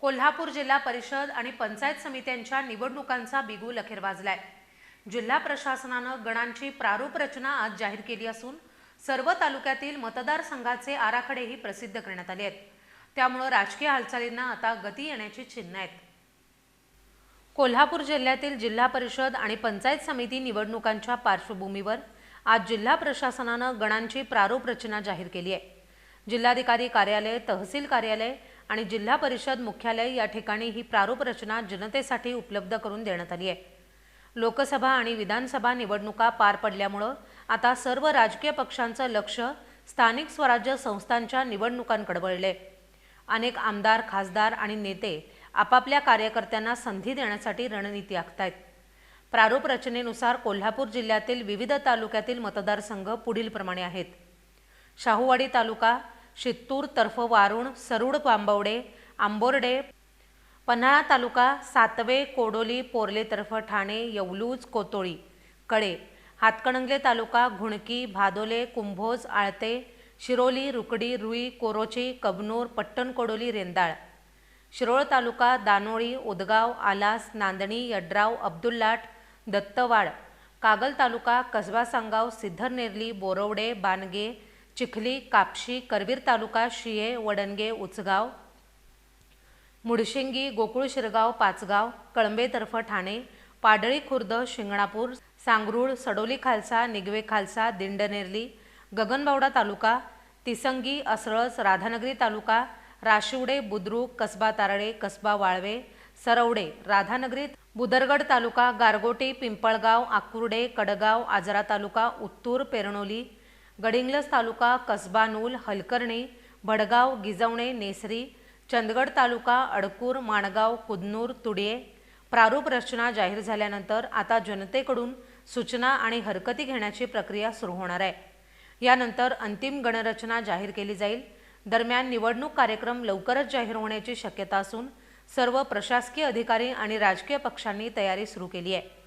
कोल्हापूर जिल्हा परिषद आणि पंचायत समित्यांच्या निवडणुकांचा बिगुल अखेर वाजलाय. जिल्हा प्रशासनानं गणांची प्रारूप रचना आज जाहीर केली असून सर्व तालुक्यातील मतदारसंघाचे आराखडेही प्रसिद्ध करण्यात आले आहेत. त्यामुळं राजकीय हालचालींना आता गती येण्याची चिन्ह आहेत. कोल्हापूर जिल्ह्यातील जिल्हा परिषद आणि पंचायत समिती निवडणुकांच्या पार्श्वभूमीवर आज जिल्हा प्रशासनानं गणांची प्रारूप रचना जाहीर केली आहे. जिल्हाधिकारी कार्यालय तहसील कार्यालय आणि जिल्हा परिषद मुख्यालय या ठिकाणी ही प्रारूप रचना जनतेसाठी उपलब्ध करून देण्यात आली आहे. लोकसभा आणि विधानसभा निवडणुका पार पडल्यामुळं आता सर्व राजकीय पक्षांचं लक्ष स्थानिक स्वराज्य संस्थांच्या निवडणुकांकडे वळले. अनेक आमदार खासदार आणि नेते आपापल्या कार्यकर्त्यांना संधी देण्यासाठी रणनीती आखतायत. प्रारूप रचनेनुसार कोल्हापूर जिल्ह्यातील विविध तालुक्यातील मतदारसंघ पुढीलप्रमाणे आहेत. शाहूवाडी तालुका शित्तूर तर्फ वारुण सरुड पांबवडे आंबोर्डे पन्हाळा तालुका सातवे कोडोली पोर्ले तर्फ ठाणे येवलूज कोतोळी कडे हातकणंगले तालुका घुणकी भादोले कुंभोज आळते शिरोली रुकडी रुई कोरोची कबनूर पट्टणकोडोली रेंदाळ शिरोळ तालुका दानोळी उदगाव आलास नांदणी यड्राव अब्दुल्लाट दत्तवाड कागल तालुका कसबा सांगाव सिद्धरनेरली बोरवडे बानगे चिखली कापशी करवीर तालुका शिये वडणगे उचगाव मुडशिंगी गोकुळ शिरगाव पाचगाव कळंबेतर्फ ठाणे पाडळी खुर्द शिंगणापूर सांगरूळ सडोली खालसा निगवे खालसा दिंडनेरली गगनबावडा तालुका तिसंगी असळस राधानगरी तालुका राशिवडे बुद्रुक कसबा तारळे कसबा वाळवे सरवडे राधानगरी बुदरगड तालुका गारगोटी पिंपळगाव आकुर्डे कडगाव आजरा तालुका उत्तूर पेरणोली गडिंग्लज तालुका कसबानूल हलकर्णी भडगाव गिजवणे नेसरी चंदगड तालुका अडकूर माणगाव कुदनूर तुडिये प्रारूप रचना जाहीर झाल्यानंतर आता जनतेकडून सूचना आणि हरकती घेण्याची प्रक्रिया सुरू होणार आहे. यानंतर अंतिम गणरचना जाहीर केली जाईल. दरम्यान निवडणूक कार्यक्रम लवकरच जाहीर होण्याची शक्यता असून सर्व प्रशासकीय अधिकारी आणि राजकीय पक्षांनी तयारी सुरू केली आहे.